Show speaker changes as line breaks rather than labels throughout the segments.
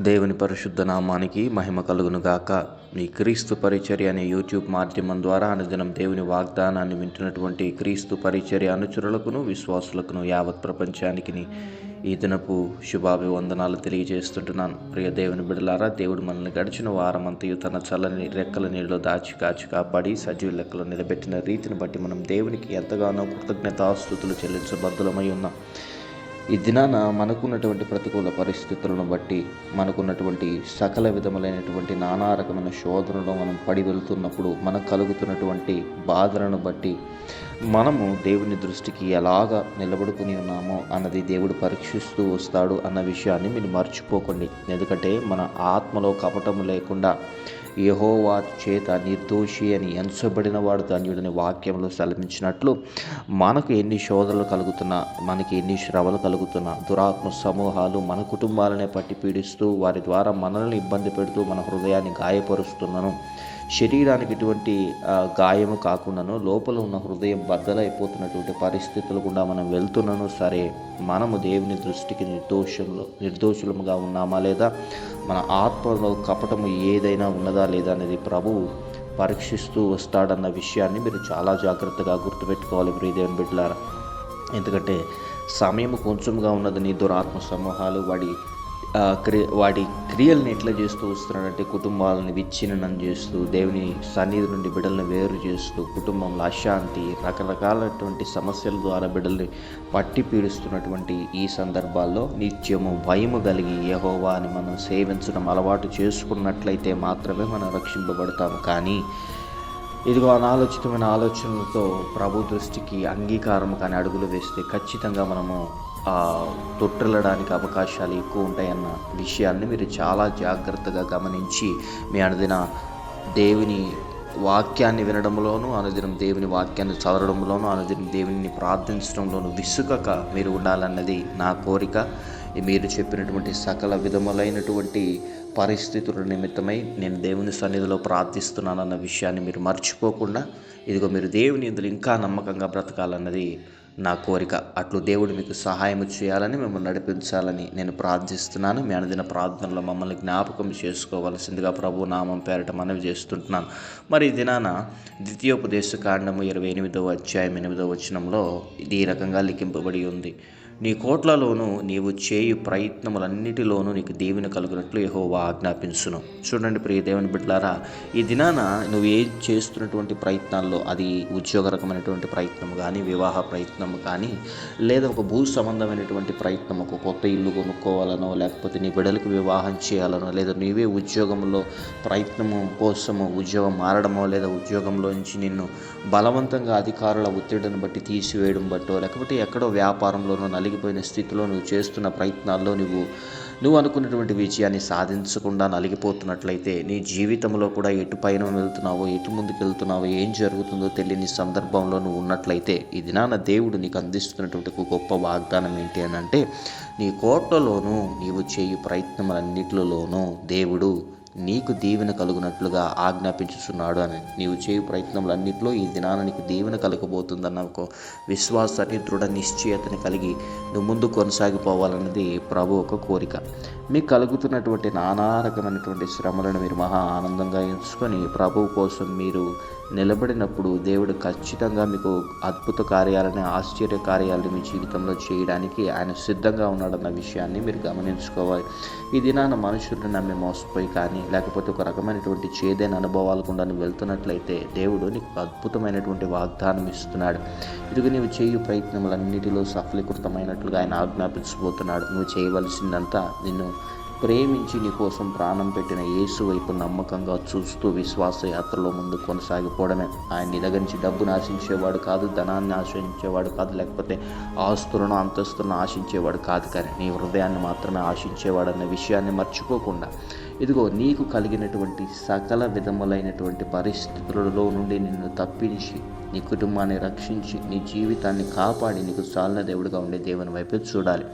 దేవుని పరిశుద్ధ నామానికి మహిమ కలుగును గాక క్రీస్తు పరిచర్య అనే యూట్యూబ్ మాధ్యమం ద్వారా అనుదినం దేవుని వాగ్దానాన్ని వింటున్నటువంటి క్రీస్తు పరిచర్య అనుచరులకును విశ్వాసులకును యావత్ ప్రపంచానికి ఈ దినపు శుభాభివందనాలు తెలియజేస్తుంటున్నాను. ప్రియ దేవుని బిడలారా దేవుడు మనల్ని గడిచిన వారమంతయు తన చల్లని రెక్కల నీళ్ళలో దాచి కాచి కాపాడి సజీవ లెక్కలో నిలబెట్టిన రీతిని బట్టి మనం దేవునికి ఎంతగానో కృతజ్ఞతాస్థుతులు చెల్లించబద్దులమై ఉన్నాం. ఈ దినాన మనకున్నటువంటి ప్రతికూల పరిస్థితులను బట్టి మనకున్నటువంటి సకల విధములైనటువంటి నానా రకమైన శోధనలో మనం పడి వెళ్తున్నప్పుడు మనకు కలుగుతున్నటువంటి బాధలను బట్టి మనము దేవుని దృష్టికి ఎలాగ నిలబడుకుని ఉన్నామో అన్నది దేవుడు పరీక్షిస్తూ వస్తాడు అన్న విషయాన్ని మీరు మర్చిపోకండి. ఎందుకంటే మన ఆత్మలో కపటము లేకుండా యహోవా చేత నిర్దోషి అని ఎంచబడిన వాడు ధన్యుడని వాక్యంలో సెలవించినట్లు మనకు ఎన్ని శోధనలు కలుగుతున్నా మనకి ఎన్ని శ్రవలు కలుగుతున్నా దురాత్మ సమూహాలు మన కుటుంబాలనే పట్టి పీడిస్తూ వారి ద్వారా మనల్ని ఇబ్బంది పెడుతూ మన హృదయాన్ని గాయపరుస్తున్నాను. శరీరానికి ఎటువంటి గాయము కాకుండాను లోపల ఉన్న హృదయం బద్దలైపోతున్నటువంటి పరిస్థితులు కూడా మనం వెళ్తున్నాను సరే మనము దేవుని దృష్టికి నిర్దోషంలో నిర్దోషులముగా ఉన్నామా లేదా మన ఆత్మలో కపటము ఏదైనా ఉన్నదా లేదా అనేది ప్రభువు పరీక్షిస్తూ వస్తాడన్న విషయాన్ని మీరు చాలా జాగ్రత్తగా గుర్తుపెట్టుకోవాలి ప్రియదేవన్ బిడ్డలారా. ఎందుకంటే సమయం కొంచెంగా ఉన్నదని దురాత్మ సమూహాలు వాడి క్రి వాడి క్రియల్ని ఎట్లా చేస్తూ వస్తున్నాడంటే కుటుంబాలను విచ్ఛిన్నం చేస్తూ దేవుని సన్నిధి నుండి బిడ్డలను వేరు చేస్తూ కుటుంబంలో అశాంతి రకరకాలటువంటి సమస్యల ద్వారా బిడ్డల్ని పట్టి పీడిస్తున్నటువంటి ఈ సందర్భాల్లో నిత్యము భయము కలిగి యహోవా అని మనం సేవించడం అలవాటు చేసుకున్నట్లయితే మాత్రమే మనం రక్షింపబడతాము. కానీ ఇదిగో అనాలోచితమైన ఆలోచనలతో ప్రభు దృష్టికి అంగీకారం కానీ అడుగులు వేస్తే ఖచ్చితంగా మనము తొట్టిల్లడానికి అవకాశాలు ఎక్కువ ఉంటాయన్న విషయాన్ని మీరు చాలా జాగ్రత్తగా గమనించి మీ అనుదిన దేవుని వాక్యాన్ని వినడంలోనూ అనుదినం దేవుని వాక్యాన్ని చదవడంలోనూ అనుదినం దేవుని ప్రార్థించడంలోనూ విసుకక మీరు ఉండాలన్నది నా కోరిక. మీరు చెప్పినటువంటి సకల విధములైనటువంటి పరిస్థితుల నిమిత్తమై నేను దేవుని సన్నిధిలో ప్రార్థిస్తున్నానన్న విషయాన్ని మీరు మర్చిపోకుండా ఇదిగో మీరు దేవుని ఇందులో ఇంకా నమ్మకంగా బ్రతకాలన్నది నా కోరిక. అట్లు దేవుడు మీకు సహాయం చేయాలని మిమ్మల్ని నడిపించాలని నేను ప్రార్థిస్తున్నాను. మీ అనుదిన ప్రార్థనలో మమ్మల్ని జ్ఞాపకం చేసుకోవలసిందిగా ప్రభు నామం పేరట మనవి చేస్తుంటున్నాను. మరి ఈ దినాన ద్వితీయోపదేశ కాండము ఇరవై ఎనిమిదవ అధ్యాయం ఎనిమిదవ వచనంలో ఇది ఈ రకంగా లిఖింపబడి ఉంది. నీ కోట్లలోనూ నీవు చేయు ప్రయత్నములన్నిటిలోనూ నీకు దేవుని కలుగునట్లు యహోవా ఆజ్ఞాపించును. చూడండి ప్రియ దేవుని బిడ్డలారా ఈ దినాన నువ్వు ఏం చేస్తున్నటువంటి ప్రయత్నాల్లో అది ఉద్యోగరకమైనటువంటి ప్రయత్నం కానీ వివాహ ప్రయత్నం కానీ లేదా ఒక భూ సంబంధమైనటువంటి ప్రయత్నం ఒక కొత్త ఇల్లు కొనుక్కోవాలనో లేకపోతే నీ బిడ్డలకు వివాహం చేయాలనో లేదా నీవే ఉద్యోగంలో ప్రయత్నము కోసము ఉద్యోగం మారడమో లేదా ఉద్యోగంలో నుంచి నిన్ను బలవంతంగా అధికారుల ఒత్తిడిని బట్టి తీసివేయడం బట్టో లేకపోతే ఎక్కడో వ్యాపారంలోనో నలి నలిగిపోయిన స్థితిలో నువ్వు చేస్తున్న ప్రయత్నాల్లో నువ్వు నువ్వు అనుకున్నటువంటి విజయాన్ని సాధించకుండా నలిగిపోతున్నట్లయితే నీ జీవితంలో కూడా ఎటు పైన వెళ్తున్నావో ఎటు ముందుకు వెళ్తున్నావో ఏం జరుగుతుందో తెలియని సందర్భంలో నువ్వు ఉన్నట్లయితే ఈ దినాన దేవుడు నీకు అందిస్తున్నటువంటి గొప్ప వాగ్దానం ఏంటి అని అంటే నీ కోటలోనూ నీవు చేయు ప్రయత్నములన్నిటిలోనూ దేవుడు నీకు దీవెన కలుగునట్లుగా ఆజ్ఞాపించుచున్నాడు అని. నీవు చేయు ప్రయత్నములన్నింటిలో ఈ దినాన నీకు దీవెన కలగబోతుందన్న ఒక విశ్వాసాన్ని దృఢ నిశ్చయతని కలిగి నువ్వు ముందు కొనసాగిపోవాలన్నది ప్రభు ఒక కోరిక. మీకు కలుగుతున్నటువంటి నానా రకమైనటువంటి శ్రమలను మీరు మహా ఆనందంగా ఎంచుకొని ప్రభువు కోసం మీరు నిలబడినప్పుడు దేవుడు ఖచ్చితంగా మీకు అద్భుత కార్యాలని ఆశ్చర్య కార్యాలను మీ జీవితంలో చేయడానికి ఆయన సిద్ధంగా ఉన్నాడన్న విషయాన్ని మీరు గమనించుకోవాలి. ఈ దినాన మనుషులను నమ్మి మోసపోయి కానీ లేకపోతే ఒక రకమైనటువంటి చేదైన అనుభవాలు కూడా వెళ్తున్నట్లయితే దేవుడు నీకు అద్భుతమైనటువంటి వాగ్దానం ఇస్తున్నాడు. ఇదిగో నీవు చేయు ప్రయత్నములన్నిటిలో సఫలీకృతమైనట్లుగా ఆయన ఆజ్ఞాపించబోతున్నాడు. నువ్వు చేయవలసిందంతా నిన్ను ప్రేమించి నీ కోసం ప్రాణం పెట్టిన యేసు వైపు నమ్మకంగా చూస్తూ విశ్వాస యాత్రలో ముందు కొనసాగిపోవడమే. ఆయన నీ దగ్గర నుంచి డబ్బును ఆశించేవాడు కాదు ధనాన్ని ఆశించేవాడు కాదు లేకపోతే ఆస్తులను అంతస్తులను ఆశించేవాడు కాదు కానీ నీ హృదయాన్ని మాత్రమే ఆశించేవాడు అన్న విషయాన్ని మర్చిపోకుండా ఇదిగో నీకు కలిగినటువంటి సకల విధములైనటువంటి పరిస్థితులలో నుండి నిన్ను తప్పించి నీ కుటుంబాన్ని రక్షించి నీ జీవితాన్ని కాపాడి నీకు చాలిన దేవుడిగా ఉండే దేవుని వైపు చూడాలి.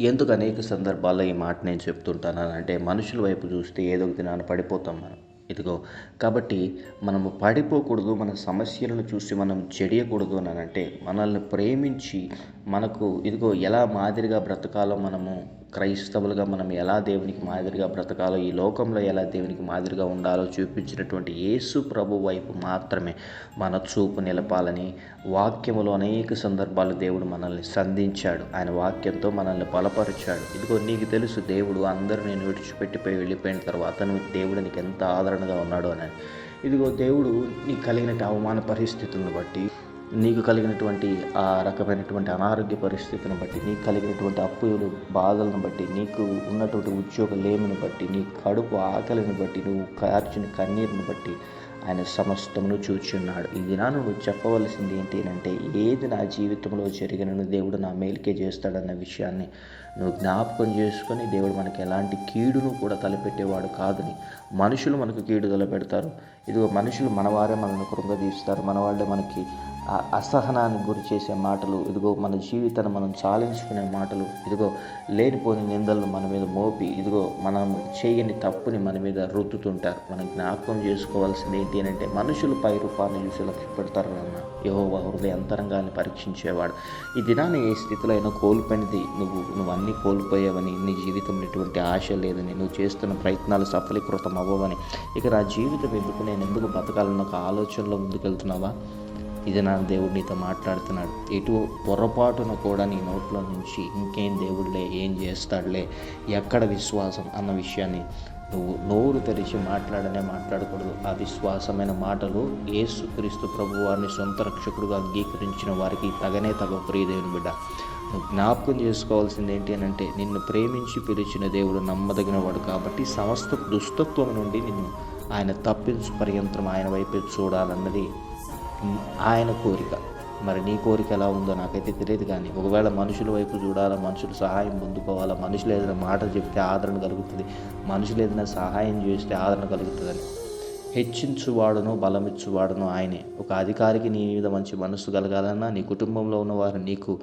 ఎందుకు అనేక సందర్భాల్లో ఈ మాట నేను చెప్తుంటాను అంటే మనుషుల వైపు చూస్తే ఏదో ఒక దినాన్ని పడిపోతాం మనం. ఇదిగో కాబట్టి మనము పడిపోకూడదు మన సమస్యలను చూసి మనం చెడియకూడదు అని అంటే మనల్ని ప్రేమించి మనకు ఇదిగో ఎలా మాదిరిగా బ్రతకాలో మనము క్రైస్తవులుగా మనం ఎలా దేవునికి మాదిరిగా బ్రతకాలో ఈ లోకంలో ఎలా దేవునికి మాదిరిగా ఉండాలో చూపించినటువంటి యేసు ప్రభు వైపు మాత్రమే మన చూపు నిలపాలని వాక్యములో అనేక సందర్భాలు దేవుడు మనల్ని సంధించాడు. ఆయన వాక్యంతో మనల్ని బలపరిచాడు. ఇదిగో నీకు తెలుసు దేవుడు అందరూ నేను విడిచిపెట్టిపోయి వెళ్ళిపోయిన తర్వాత నువ్వు దేవుడు నీకు ఎంత ఆదరణగా ఉన్నాడు అని. ఇదిగో దేవుడు నీకు కలిగిన అవమాన పరిస్థితులను బట్టి నీకు కలిగినటువంటి ఆ రకమైనటువంటి అనారోగ్య పరిస్థితిని బట్టి నీకు కలిగినటువంటి అప్పులు బాధలను బట్టి నీకు ఉన్నటువంటి ఉద్యోగ లేమిని బట్టి నీ కడుపు ఆకలిని బట్టి నువ్వు కార్చిన కన్నీరుని బట్టి ఆయన సమస్తమును చూచున్నాడు. ఈ దినా నువ్వు చెప్పవలసింది ఏంటి అంటే ఏది నా జీవితంలో జరిగినను దేవుడు నా మేలుకే చేస్తాడన్న విషయాన్ని నువ్వు జ్ఞాపకం చేసుకొని దేవుడు మనకి ఎలాంటి కీడును కూడా తలపెట్టేవాడు కాదని. మనుషులు మనకు కీడు తలపెడతారు. ఇదిగో మనుషులు మనవారే మనల్ని కృంగదీస్తారు. మన వాళ్ళే మనకి అసహనానికి గురి చేసే మాటలు. ఇదిగో మన జీవితాన్ని మనం చాలించుకునే మాటలు. ఇదిగో లేనిపోని నిందలను మన మీద మోపి ఇదిగో మనం చేయని తప్పుని మన మీద రుద్దుతుంటారు. మనం జ్ఞాపకం చేసుకోవాల్సింది ఏంటి అని అంటే మనుషులు పై రూపాన్ని చూసి లక్ష్య పెడతారు అన్న యహోవా హృదయ అంతరంగాన్ని పరీక్షించేవాడు. ఈ దినాన్ని ఏ స్థితిలో అయినా కోల్పోయినది నువ్వు. నువ్వు అన్నీ కోల్పోయావని నీ జీవితంలో ఎటువంటి ఆశ లేదని నువ్వు చేస్తున్న ప్రయత్నాలు సఫలీకృతం అవ్వవని ఇక నా జీవితం ఎందుకు నేను ఎందుకు బతకాలన్న ఒక ఆలోచనలో ముందుకెళ్తున్నావా? ఇది నా దేవుడు నీతో మాట్లాడుతున్నాడు. ఎటు పొరపాటున కూడా నీ నోట్లో నుంచి ఇంకేం దేవుడులే ఏం చేస్తాడులే ఎక్కడ విశ్వాసం అన్న విషయాన్ని నువ్వు నోరు తెరిచి మాట్లాడనే మాట్లాడకూడదు. ఆ విశ్వాసమైన మాటలు యేసుక్రీస్తు ప్రభు వారిని సొంత రక్షకుడుగా అంగీకరించిన వారికి తగనే తగ ప్రియదేవుని బిడ్డ. జ్ఞాపకం చేసుకోవాల్సింది ఏంటి అని అంటే నిన్ను ప్రేమించి పిలిచిన దేవుడు నమ్మదగిన వాడు కాబట్టి సమస్త దుస్తత్వం నుండి నిన్ను ఆయన తప్పించు పర్యంతరం ఆయన వైపే చూడాలన్నది ఆయన కోరిక. మరి నీ కోరిక ఎలా ఉందో నాకైతే తెలియదు కానీ ఒకవేళ మనుషుల వైపు చూడాలా మనుషులు సహాయం పొందుకోవాలా మనుషులు ఏదైనా మాట చెప్తే ఆదరణ కలుగుతుంది మనుషులు ఏదైనా సహాయం చేస్తే ఆదరణ కలుగుతుందని. హెచ్చించువాడును బలమిచ్చువాడును ఆయనే. ఒక అధికారికి నీ మీద మంచి మనస్సు కలగాలన్నా నీ కుటుంబంలో ఉన్నవారు నీకు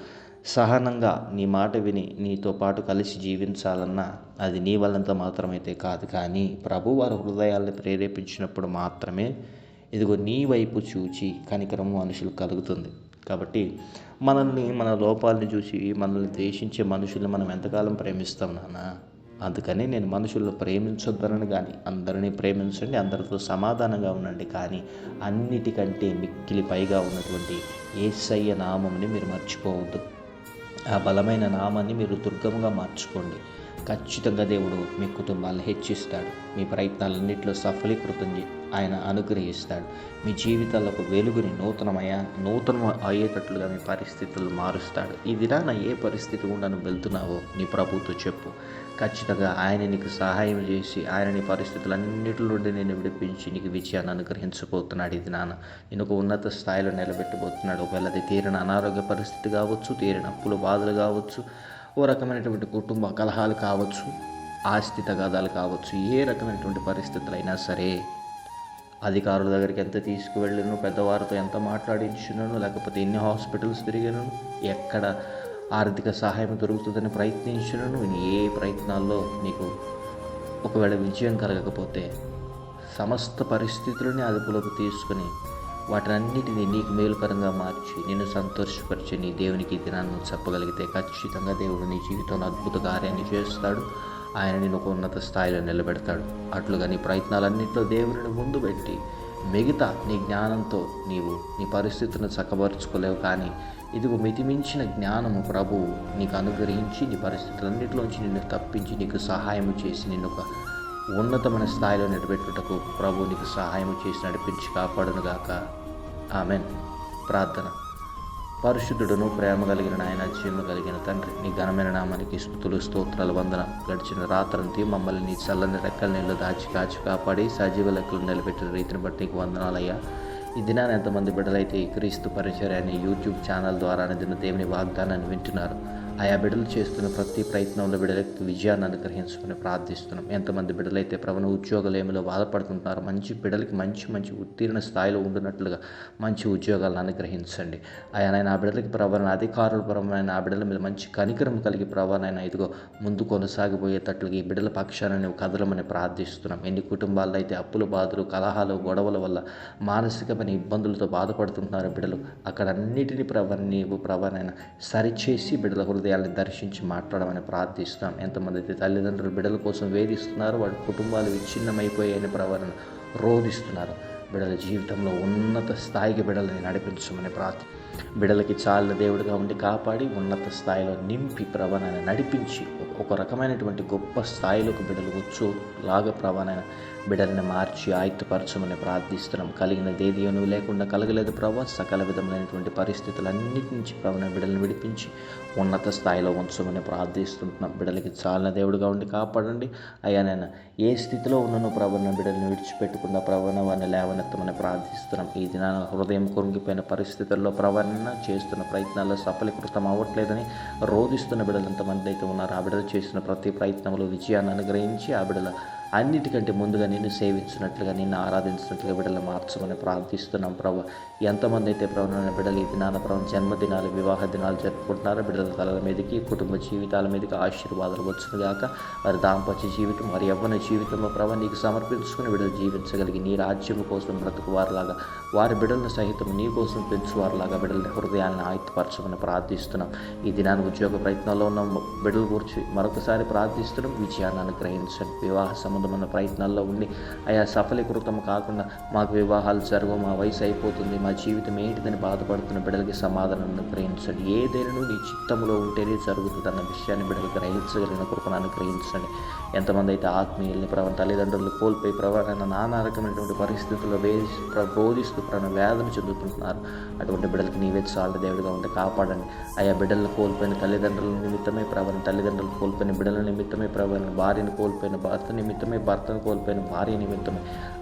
సహనంగా నీ మాట విని నీతో పాటు కలిసి జీవించాలన్నా అది నీ వల్లంత మాత్రమైతే కాదు కానీ ప్రభు వారి హృదయాల్ని ప్రేరేపించినప్పుడు మాత్రమే ఇదిగో నీ వైపు చూచి కనికరం మనుషులు కలుగుతుంది. కాబట్టి మనల్ని మన లోపాలని చూసి మనల్ని ద్వేషించే మనుషుల్ని మనం ఎంతకాలం ప్రేమిస్తాం నాన్న? అందుకని నేను మనుషుల్లో ప్రేమించొద్దనని కానీ అందరినీ ప్రేమించండి అందరితో సమాధానంగా ఉండండి కానీ అన్నిటికంటే మిక్కిలి పైగా ఉన్నటువంటి ఏసయ్య నామంని మీరు మర్చిపోవద్దు. ఆ బలమైన నామాన్ని మీరు దుర్గముగా మార్చుకోండి. ఖచ్చితంగా దేవుడు మీ కుటుంబాలను హెచ్చిస్తాడు. మీ ప్రయత్నాలన్నింటిలో సఫలీకృతం ఆయన అనుగ్రహిస్తాడు. మీ జీవితాలకు వెలుగుని నూతనమయ నూతన అయ్యేటట్లుగా మీ పరిస్థితులు మారుస్తాడు. ఈ విధాన ఏ పరిస్థితి గుండా నువ్వు వెళ్తున్నావో నీ ప్రభుతో చెప్పు. ఖచ్చితంగా ఆయన నీకు సహాయం చేసి ఆయన నీ పరిస్థితులన్నిటి నుండి నేను విడిపించి నీకు విజయాన్ని అనుగ్రహించబోతున్నాడు ఇది నాన్న నేను ఒక ఉన్నత స్థాయిలో నిలబెట్టబోతున్నాడు. ఒకవేళ అది తీరిన అనారోగ్య పరిస్థితి కావచ్చు తీరిన అప్పులు బాధలు కావచ్చు ఓ రకమైనటువంటి కుటుంబ కలహాలు కావచ్చు ఆస్తి తగాదాలు కావచ్చు ఏ రకమైనటువంటి పరిస్థితులు అయినా సరే అధికారుల దగ్గరికి ఎంత తీసుకువెళ్ళను పెద్దవారితో ఎంత మాట్లాడించినను లేకపోతే ఎన్ని హాస్పిటల్స్ తిరిగాను ఎక్కడ ఆర్థిక సహాయం దొరుకుతుందని ప్రయత్నించినను ఏ ప్రయత్నాల్లో నీకు ఒకవేళ విజయం కలగకపోతే సమస్త పరిస్థితులని అదుపులోకి తీసుకుని వాటన్నిటిని నీకు మేలుకరంగా మార్చి నిన్ను సంతోషపరిచి నీ దేవునికి దినాన్ని చెప్పగలిగితే ఖచ్చితంగా దేవుడు నీ జీవితంలో అద్భుత కార్యాన్ని చేస్తాడు. ఆయన నేను ఒక ఉన్నత స్థాయిలో నిలబెడతాడు. అట్లుగా నీ ప్రయత్నాలన్నింటిలో దేవుడిని ముందు పెట్టి మిగతా నీ జ్ఞానంతో నీవు నీ పరిస్థితులను చక్కబరుచుకోలేవు కానీ ఇదిగో మితిమించిన జ్ఞానము ప్రభువు నీకు అనుగ్రహించి నీ పరిస్థితులన్నింటిలోంచి నిన్ను తప్పించి నీకు సహాయం చేసి నిన్ను ఒక ఉన్నతమైన స్థాయిలో నిలబెట్టుటకు ప్రభు నీకు సహాయం చేసి నడిపించి కాపాడునుగాక. ఆమెన్. ప్రార్థన. పరిశుద్ధుడును ప్రేమ కలిగిన నాయన జీవన కలిగిన తండ్రి నీ ఘనమైన నామానికి స్థుతులు స్తోత్రాలు వందన గడిచిన రాత్రంతి మమ్మల్ని నీ చల్లని రెక్కల నీళ్ళు దాచి కాచి కాపాడి సజీవ లెక్కలు నిలబెట్టిన రీతిని బట్టి నీకు వందనాలయ్యా. ఈ దినాన ఎంతమంది బిడ్డలైతే ఈ క్రీస్తు పరిచయాన్ని యూట్యూబ్ ఛానల్ ద్వారా దిన దేవుని వాగ్దానాన్ని వింటున్నారు. ఆయా బిడ్డలు చేస్తున్న ప్రతి ప్రయత్నంలో బిడ్డలకు విజయాన్ని అనుగ్రహించుకుని ప్రార్థిస్తున్నాం. ఎంతమంది బిడ్డలైతే ప్రవణ ఉద్యోగాలేమిలో బాధపడుతుంటారో మంచి బిడ్డలకి మంచి మంచి ఉత్తీర్ణ స్థాయిలో ఉండునట్లుగా మంచి ఉద్యోగాలను అనుగ్రహించండి. ఆయన నాయన ఆ బిడ్డలకి ప్రవణ అధికారుల పరమైన ఆ బిడ్డల మీద మంచి కనికరం కలిగి ప్రవణైన ఇదిగో ముందు కొనసాగిపోయేటట్లుగా ఈ బిడ్డల పక్షాన్ని నువ్వు కదలమని ప్రార్థిస్తున్నాం. ఎన్ని కుటుంబాల్లో అయితే అప్పుల బాధలు కలహాలు గొడవల వల్ల మానసికమైన ఇబ్బందులతో బాధపడుతుంటున్నారు బిడ్డలు అక్కడ అన్నిటిని ప్రవ నీవు ప్రవణైన సరిచేసి బిడ్డల హృదయ హృదయాన్ని దర్శించి మాట్లాడమని ప్రార్థిస్తాం ఎంతమంది అయితే తల్లిదండ్రులు బిడ్డల కోసం వేధిస్తున్నారు వాడి కుటుంబాలు విచ్ఛిన్నమైపోయాయని ప్రవరణ రోధిస్తున్నారు. బిడ్డల జీవితంలో ఉన్నత స్థాయికి బిడ్డలని నడిపించమని ప్రార్థి బిడలకి చాలా దేవుడిగా ఉండి కాపాడి ఉన్నత స్థాయిలో నింపి ప్రవణాన్ని నడిపించి ఒక రకమైనటువంటి గొప్ప స్థాయిలోకి బిడలు వచ్చు లాగా ప్రభానాయన బిడల్ని మార్చి ఆయుత్తపరచమని ప్రార్థిస్తున్నాం. కలిగినది ఏది నువ్వు లేకుండా కలగలేదు ప్రభా. సకల విధములైనటువంటి పరిస్థితులన్నిటి నుంచి ప్రవణ బిడ్డలను విడిపించి ఉన్నత స్థాయిలో ఉంచమని ప్రార్థిస్తుంటున్నాం బిడ్డలకి చాలా దేవుడిగా ఉండి కాపాడండి. అయ్యా నేను ఏ స్థితిలో ఉన్నానో ప్రవణ బిడ్డలను విడిచిపెట్టకుండా ప్రవణ వారిని లేవనెత్తమని ప్రార్థిస్తున్నాం. ఈ దినాన హృదయం కొరిగిపోయిన పరిస్థితుల్లో ప్రవణ చేస్తున్న ప్రయత్నాల్లో సఫలీకృతం అవ్వట్లేదని రోధిస్తున్న బిడ్డలు ఎంతమంది అయితే ఉన్నారు. ఆ బిడ్డలు చేసిన ప్రతి ప్రయత్నంలో విజయాన్ని అనుగ్రహించి ఆ బిడ్డల అన్నిటికంటే ముందుగా నిన్ను సేవించినట్లుగా నిన్ను ఆరాధించినట్లుగా బిడ్డలు మార్చమని ప్రార్థిస్తున్నాం ప్రభు. ఎంతమంది అయితే ప్రభుత్వ బిడ్డలు ఈ దినాన ప్రభు జన్మదినాలు వివాహ దినాలు జరుపుకుంటున్నారో బిడ్డల తలల మీదకి కుటుంబ జీవితాల మీదకి ఆశీర్వాదాలు వచ్చునుగాక వారి దాంపత్య జీవితం వారి యవ్వన జీవితంలో ప్రభు నీకు సమర్పించుకుని బిడ్డలు జీవించగలిగి నీ రాజ్యం కోసం బ్రతుకువారులాగా వారి బిడ్డలను సహితం నీ కోసం పెంచువారిలాగా బిడ్డల హృదయాలను ఆయుత్తపరచమని ప్రార్థిస్తున్నాం. ఈ దినాన్ని ఉద్యోగ ప్రయత్నాల్లో ఉన్న. బిడ్డల గురించి మరొకసారి ప్రార్థిస్తున్నాం. విజయాన్ని అనుగ్రహించండి. వివాహ సంబంధమైన ప్రయత్నాల్లో ఉంది అయా సఫలీకృతం కాకుండా మాకు వివాహాలు జరగవు మా వయసు అయిపోతుంది మా జీవితం ఏంటిదని బాధపడుతున్న బిడ్డలకి సమాధానం అనుగ్రహించండి ఏదైనా నీ చిత్తంలో ఉంటేనే జరుగుతుంది అన్న విషయాన్ని బిడ్డలు గ్రహించగలిగిన కృపను అనుగ్రహించండి. ఎంతమంది అయితే ఆత్మీయుల్ని ప్రవణ తల్లిదండ్రులు కోల్పోయి ప్రవణ నానా రకమైనటువంటి పరిస్థితుల్లో వేసి బోధిస్తూ ప్రణ వేదన చెందుతుంటున్నారు. అటువంటి బిడ్డలకి నీవే చాలు దేవుడిగా ఉండి కాపాడండి. ఆయా బిడ్డలను కోల్పోయిన తల్లిదండ్రుల నిమిత్తమే ప్రభావం తల్లిదండ్రులు కోల్పోయిన బిడ్డల నిమిత్తమే ప్రభావం భార్యను కోల్పోయిన భర్త నిమిత్తమే భర్తను కోల్పోయిన భార్య నిమిత్తమే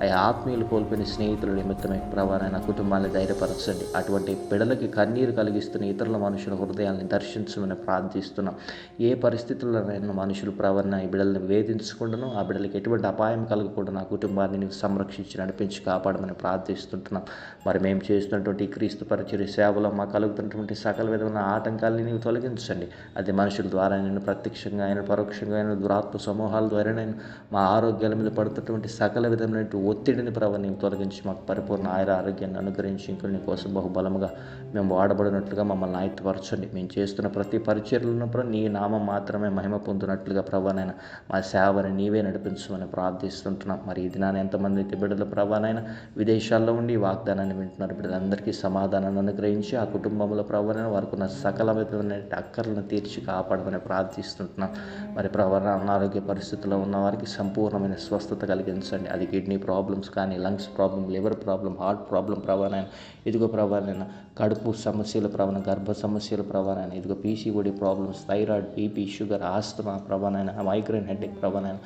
ఆ ఆత్మీయులు కోల్పోయిన స్నేహితుల నిమిత్తమే. ప్రభావం కుటుంబాన్ని ధైర్యపరచండి. అటువంటి పిడలకి కన్నీరు కలిగిస్తున్న ఇతరుల మనుషుల హృదయాన్ని దర్శించమని ప్రార్థిస్తున్నాం. ఏ పరిస్థితుల్లోనైనా మనుషులు ప్రవర్ణ ఈ బిడల్ని వేధించకుండాను ఆ బిడలకి ఎటువంటి అపాయం కలగకుండా నా కుటుంబాన్ని నీవు సంరక్షించి నడిపించి కాపాడమని ప్రార్థిస్తుంటున్నాం. మరి మేము చేస్తున్నటువంటి క్రీస్తు పరిచయ సేవలో మా కలుగుతున్నటువంటి సకల విధమైన ఆటంకాలని నీవు తొలగించండి. అది మనుషుల ద్వారా నేను ప్రత్యక్షంగా అయిన పరోక్షంగా అయిన దురాత్మ సమూహాల ద్వారా నేను మా ఆరోగ్యాల మీద పడుతున్నటువంటి సకల విధమైన ఒత్తిడిని ప్రభావ నీవు తొలగించి మాకు పరిపూర్ణ ఆయుర ఆరోగ్యాన్ని అనుగ్రహించి ఇంకా నీ కోసం బహుబలముగా మేము వాడబడినట్లుగా మమ్మల్ని ఆయుత్తపరచండి మేము చేస్తున్న ప్రతి పరిచయలున్నప్పుడు నీ నామం మాత్రమే మహిమ పొందినట్లుగా ప్రభానైనా మా సేవని నీవే నడిపించమని ప్రార్థిస్తుంటున్నాం. మరి ఈ దినాన్ని ఎంతమంది అయితే బిడ్డలు ప్రభానైనా విదేశాల్లో ఉండి వాగ్దానాన్ని వింటున్నారు బిడ్డలందరికీ సమాధానాన్ని అనుగ్రహించి ఆ కుటుంబంలో ప్రభానైనా వారికి ఉన్న సకల విధమైన అక్కర్లను తీర్చి కాపాడమని ప్రార్థిస్తుంటున్నాం. మరి ప్రవరణ అనారోగ్య పరిస్థితుల్లో ఉన్న వారికి సంపూర్ణమైన స్వస్థత కలిగించండి. అది కిడ్నీ ప్రాబ్లమ్స్ కానీ lungs problem liver problem heart problem ప్రవాణాయన. ఇదిగో ప్రవాణైన కడుపు సమస్యల ప్రవణ గర్భ సమస్యల ప్రవాణాయన. ఇదిగో PCOD problems thyroid BP sugar asthma ప్రవాణైన migraine headache ప్రవాణైన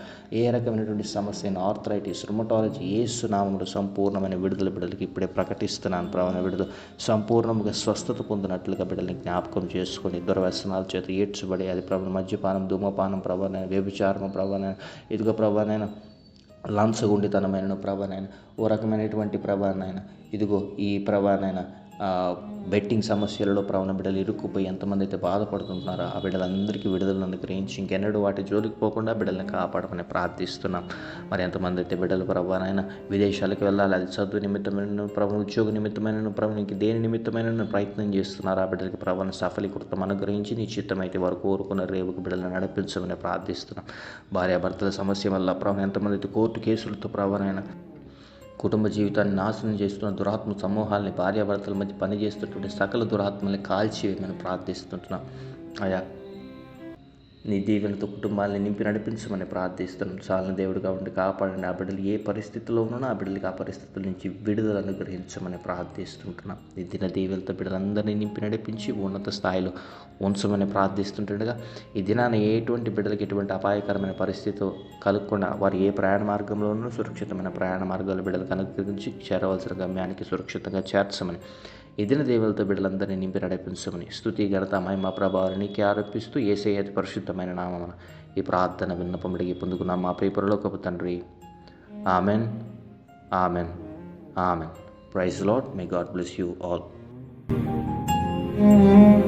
ఏ రకమైనటువంటి సమస్య ఆర్థరైటిస్ రుమటాలజీ ఏసు సునామంలో సంపూర్ణమైన విడుదల బిడ్డలకి ఇప్పుడే ప్రకటిస్తున్నాను ప్రవణ విడుదల. సంపూర్ణంగా స్వస్థత పొందినట్లుగా బిడ్డల్ని జ్ఞాపకం చేసుకొని దుర్వ్యసనాల చేత ఏడ్చబడి అది ప్రభు మద్యపానం ధూమపానం ప్రవణన వ్యభిచారం ప్రవణన ఇదిగో ప్రవణ ప్రభానైనా లంచగుండితనమైన ప్రభానైనా ఓ రకమైనటువంటి ప్రభానైనా. ఇదిగో ఈ ప్రభానైనా బెట్టింగ్ సమస్యలలో ప్రవణ బిడ్డలు ఇరుక్కుపోయి ఎంతమంది అయితే బాధపడుతుంటున్నారో ఆ బిడ్డలందరికీ విడుదలను అనుగ్రహించి ఇంకెన్నడూ వాటి జోలికి పోకుండా బిడ్డల్ని కాపాడమని ప్రార్థిస్తున్నాం. మరి ఎంతమంది అయితే బిడ్డలు ప్రభానైనా విదేశాలకు వెళ్ళాలి అది చదువు నిమిత్తమైన ప్రభు ఉద్యోగ నిమిత్తమైన ప్రభు నీకు దేని నిమిత్తమైన ప్రయత్నం చేస్తున్నారు ఆ బిడ్డలకి ప్రభావం సఫలీకృతం అనుగ్రహించి నిశ్చితమైతే వారు కోరుకున్న రేవుకు బిడ్డలను నడిపించమని ప్రార్థిస్తున్నాం. భార్యాభర్తల సమస్య వల్ల ప్రభు ఎంతమంది అయితే కోర్టు కేసులతో ప్రభానైనా కుటుంబ జీవితాన్ని నాశనం చేస్తున్న దురాత్మ సమూహాలని భార్యాభర్తల మధ్య పనిచేస్తున్నటువంటి సకల దురాత్మల్ని మనం ప్రార్థిస్తుంటున్నాం. అయా నీ దీవెనతో కుటుంబాన్ని నింపి నడిపించమని ప్రార్థిస్తున్నాం. చాలని దేవుడిగా ఉండి కాపాడండి. ఆ బిడ్డలు ఏ పరిస్థితిలో ఉన్నా ఆ బిడ్డలకి ఆ పరిస్థితుల నుంచి విడుదల అనుగ్రహించమని ప్రార్థిస్తుంటున్నాం. ఈ దిన దీవెలతో బిడ్డలందరినీ నింపి నడిపించి ఉన్నత స్థాయిలో ఉంచమని ప్రార్థిస్తుంటుండగా ఈ దినాన ఎటువంటి బిడ్డలకి ఎటువంటి అపాయకరమైన పరిస్థితి కలుగకుండా వారు ఏ ప్రయాణ మార్గంలోనూ సురక్షితమైన ప్రయాణ మార్గాలు బిడ్డలకు అనుగ్రహించి చేరవలసిన గమ్యానికి సురక్షితంగా చేర్చమని ఎదిన దేవులతో బిడ్డలందరినీ నింపి నడిపించమని స్థుతి ఘనత మహిమ ప్రభావాన్ని ఆరోపిస్తూ ఏసే పరిశుద్ధమైన నామమున ఈ ప్రార్థన విన్నపం అడిగి పొందుకున్నాం మా ప్రియపరలోకపు తండ్రి. Amen. Amen. Amen. Praise lord may God bless you all.